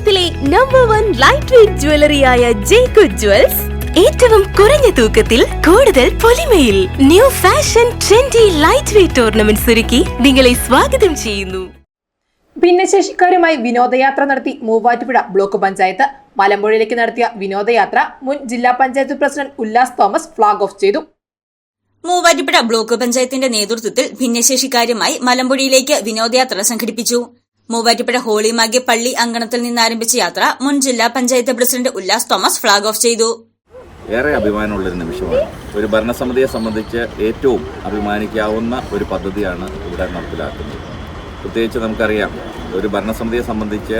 കേരളത്തിലെ number one light weight ജ്വല്ലറിയായ ജേക്കു jewels ഏറ്റവും കുറഞ്ഞ തൂക്കത്തിൽ കൂടുതൽ പൊലിമയിൽ new fashion trendy light weight ornaments ഒരുക്കി നിങ്ങളെ സ്വാഗതം ചെയ്യുന്നു. ഭിന്നശേഷിക്കാരുമായി വിനോദയാത്ര നടത്തി മൂവാറ്റുപുഴ ബ്ലോക്ക് പഞ്ചായത്ത്. മലമ്പുഴയിലേക്ക് നടത്തിയ വിനോദയാത്ര മുൻ ജില്ലാ panchayat president Ullas Thomas flag off ചെയ്തു. മൂവാറ്റുപുഴ ബ്ലോക്ക് പഞ്ചായത്തിന്റെ നേതൃത്വത്തിൽ ഭിന്നശേഷിക്കാരുമായി മലമ്പുഴയിലേക്ക് വിനോദയാത്ര സംഘടിപ്പിച്ചു. മൂവാറ്റുപുഴ ഹോളിമാഗ്യ പള്ളി അങ്കണത്തിൽ നിന്നാരംഭിച്ച യാത്ര മുൻ ജില്ലാ panchayat president Ullas Thomas flag off ചെയ്തു. ഏറെ അഭിമാനമുള്ള ഒരു നിമിഷമാണ്. ഒരു ഭരണസമിതിയെ സംബന്ധിച്ച് ഏറ്റവും അഭിമാനിക്കാവുന്ന ഒരു പദ്ധതിയാണ് ഇവിടെ നടപ്പിലാക്കുന്നത്. പ്രത്യേകിച്ച് നമുക്കറിയാം ഒരു ഭരണസമിതിയെ സംബന്ധിച്ച്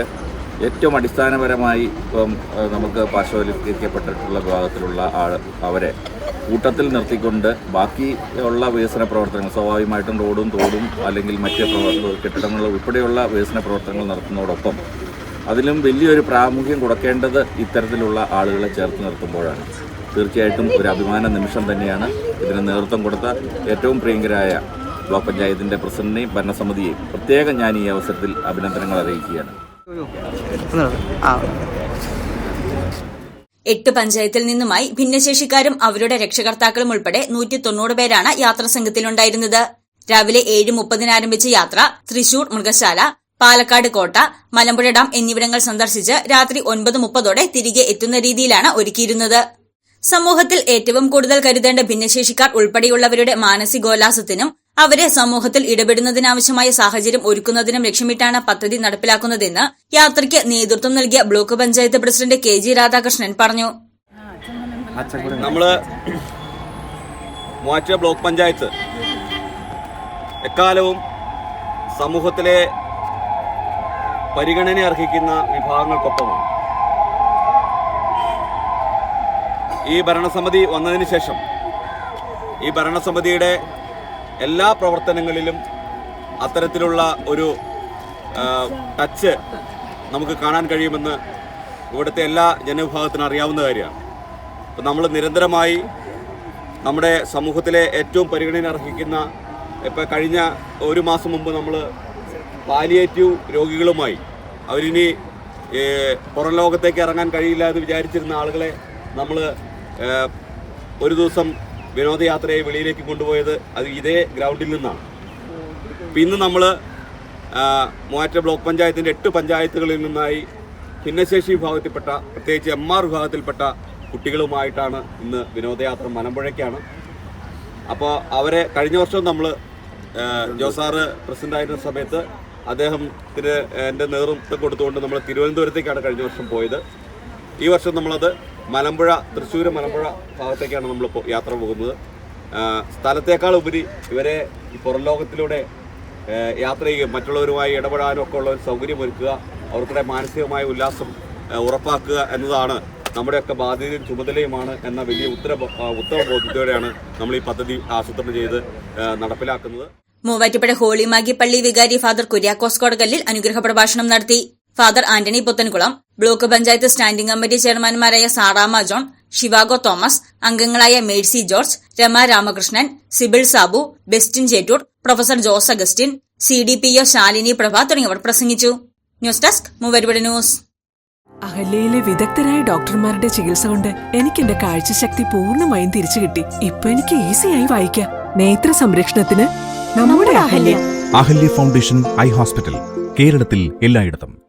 ഏറ്റവും അടിസ്ഥാനപരമായി ഇപ്പം നമുക്ക് പാർശ്വവൽക്കരിക്കപ്പെട്ടിട്ടുള്ള വിഭാഗത്തിലുള്ള ആൾ അവരെ കൂട്ടത്തിൽ നിർത്തിക്കൊണ്ട് ബാക്കിയുള്ള വികസന പ്രവർത്തനങ്ങൾ സ്വാഭാവികമായിട്ടും റോഡും തോടും അല്ലെങ്കിൽ മറ്റ് കെട്ടിടങ്ങളും ഉൾപ്പെടെയുള്ള വികസന പ്രവർത്തനങ്ങൾ നടത്തുന്നതോടൊപ്പം അതിലും വലിയൊരു പ്രാമുഖ്യം കൊടുക്കേണ്ടത് ഇത്തരത്തിലുള്ള ആളുകളെ ചേർത്ത് നിർത്തുമ്പോഴാണ്. തീർച്ചയായിട്ടും ഒരു അഭിമാന നിമിഷം തന്നെയാണ് ഇതിന് നേതൃത്വം കൊടുത്ത ഏറ്റവും പ്രിയങ്കരായ ബ്ലോക്ക് പഞ്ചായത്തിന്റെ പ്രസിഡന്റിനെയും ഭരണസമിതിയെയും. പ്രത്യേകം ഞാൻ ഈ അവസരത്തിൽ അഭിനന്ദനങ്ങൾ അറിയിക്കുകയാണ്. എട്ട് പഞ്ചായത്തിൽ നിന്നുമായി ഭിന്നശേഷിക്കാരും അവരുടെ രക്ഷകർത്താക്കളും ഉൾപ്പെടെ നൂറ്റി തൊണ്ണൂറ് പേരാണ് യാത്രാ സംഘത്തിലുണ്ടായിരുന്നത്. രാവിലെ ഏഴ് മുപ്പതിന് ആരംഭിച്ച യാത്ര തൃശൂർ മൃഗശാല പാലക്കാട് കോട്ട മലമ്പുഴ ഡാം എന്നിവിടങ്ങൾ സന്ദർശിച്ച് രാത്രി ഒൻപത് മുപ്പതോടെ തിരികെ എത്തുന്ന രീതിയിലാണ് ഒരുക്കിയിരുന്നത്. സമൂഹത്തിൽ ഏറ്റവും കൂടുതൽ കരുതേണ്ട ഭിന്നശേഷിക്കാർ ഉൾപ്പെടെയുള്ളവരുടെ മാനസികോല്ലാസത്തിനും അവരെ സമൂഹത്തിൽ ഇടപെടുന്നതിനാവശ്യമായ സാഹചര്യം ഒരുക്കുന്നതിനും ലക്ഷ്യമിട്ടാണ് പദ്ധതി നടപ്പിലാക്കുന്നതെന്ന് യാത്രയ്ക്ക് നേതൃത്വം നൽകിയ block panchayat president K G Radhakrishnan പറഞ്ഞു. നമ്മൾ മൂവാറ്റുപുഴ ബ്ലോക്ക് പഞ്ചായത്ത് എക്കാലവും സമൂഹത്തിലെ പരിഗണന അർഹിക്കുന്ന വിഭാഗങ്ങൾക്കൊപ്പമാണ്. ഈ ഭരണസമിതി വന്നതിന് ശേഷം ഈ ഭരണസമിതിയുടെ എല്ലാ പ്രവർത്തനങ്ങളിലും അത്തരത്തിലുള്ള ഒരു ടച്ച് നമുക്ക് കാണാൻ കഴിയുമെന്ന് ഇവിടുത്തെ എല്ലാ ജനവിഭാഗത്തിനും അറിയാവുന്ന കാര്യമാണ്. അപ്പം നമ്മൾ നിരന്തരമായി നമ്മുടെ സമൂഹത്തിലെ ഏറ്റവും പരിഗണന അർഹിക്കുന്ന ഇപ്പം കഴിഞ്ഞ ഒരു മാസം മുമ്പ് നമ്മൾ പാലിയേറ്റീവ് രോഗികളുമായി അവരിനി പുറം ലോകത്തേക്ക് ഇറങ്ങാൻ കഴിയില്ല എന്ന് വിചാരിച്ചിരുന്ന ആളുകളെ നമ്മൾ ഒരു ദിവസം വിനോദയാത്രയെ വെളിയിലേക്ക് കൊണ്ടുപോയത് അത് ഇതേ ഗ്രൗണ്ടിൽ നിന്നാണ്. അപ്പം ഇന്ന് നമ്മൾ മൂവാറ്റ ബ്ലോക്ക് പഞ്ചായത്തിന്റെ എട്ട് പഞ്ചായത്തുകളിൽ നിന്നായി ഭിന്നശേഷി വിഭാഗത്തിൽപ്പെട്ട പ്രത്യേകിച്ച് എം ആർ വിഭാഗത്തിൽപ്പെട്ട കുട്ടികളുമായിട്ടാണ് ഇന്ന് വിനോദയാത്ര മലമ്പുഴയ്ക്കാണ്. അപ്പോൾ അവരെ കഴിഞ്ഞ വർഷം നമ്മൾ ജോസാറ് പ്രസിഡന്റായിരുന്ന സമയത്ത് അദ്ദേഹത്തിന് എന്റെ നേതൃത്വം കൊടുത്തുകൊണ്ട് നമ്മൾ തിരുവനന്തപുരത്തേക്കാണ് കഴിഞ്ഞ വർഷം പോയത്. ഈ വർഷം നമ്മളത് മലമ്പുഴ തൃശ്ശൂർ മലമ്പുഴ ഭാഗത്തേക്കാണ് നമ്മളിപ്പോൾ യാത്ര പോകുന്നത്. സ്ഥലത്തേക്കാൾ ഉപരി ഇവരെ പുറം ലോകത്തിലൂടെ യാത്ര ചെയ്യുകയും മറ്റുള്ളവരുമായി ഇടപെടാനും ഒക്കെ ഉള്ള ഒരു സൗകര്യമൊരുക്കുക അവർക്കുടെ മാനസികമായ ഉല്ലാസം ഉറപ്പാക്കുക എന്നതാണ് നമ്മുടെയൊക്കെ ബാധ്യതയും ചുമതലയുമാണ് എന്ന വലിയ ഉത്തര ആ, ഉത്തമ ബോധ്യത്തോടെയാണ് നമ്മൾ ഈ പദ്ധതി ആസൂത്രണം ചെയ്ത് നടപ്പിലാക്കുന്നത്. മൂവാറ്റുപുഴ ഹോളിമാഗി പള്ളി വികാരി ഫാദർ കുര്യാക്കോസ് കോടകല്ലിൽ അനുഗ്രഹ പ്രഭാഷണം നടത്തി. Father Antony Puthenkulam. Block panchayat standing committee ചെയർമാൻമാരായ Saramma John Zhivago Thomas അംഗങ്ങളായ Mercy George Rama Ramakrishnan Sibil Sabu Bestin Chettoor professor Jose Augustine C D P O Shalini Prabha തുടങ്ങിയവർ പ്രസംഗിച്ചു. News desk Moovarupady news. അഹല്യയിലെ വിദഗ്ധരായ ഡോക്ടർമാരുടെ ചികിത്സ കൊണ്ട് എനിക്ക് എന്റെ കാഴ്ചശക്തി പൂർണമായും തിരിച്ചു കിട്ടി. ഇപ്പൊ എനിക്ക് ഈസിയായി വായിക്കാം. നേത്ര സംരക്ഷണത്തിന് നമ്മുടെ Ahalya. Ahalya foundation eye hospital കേരളത്തിൽ എല്ലായിടത്തും.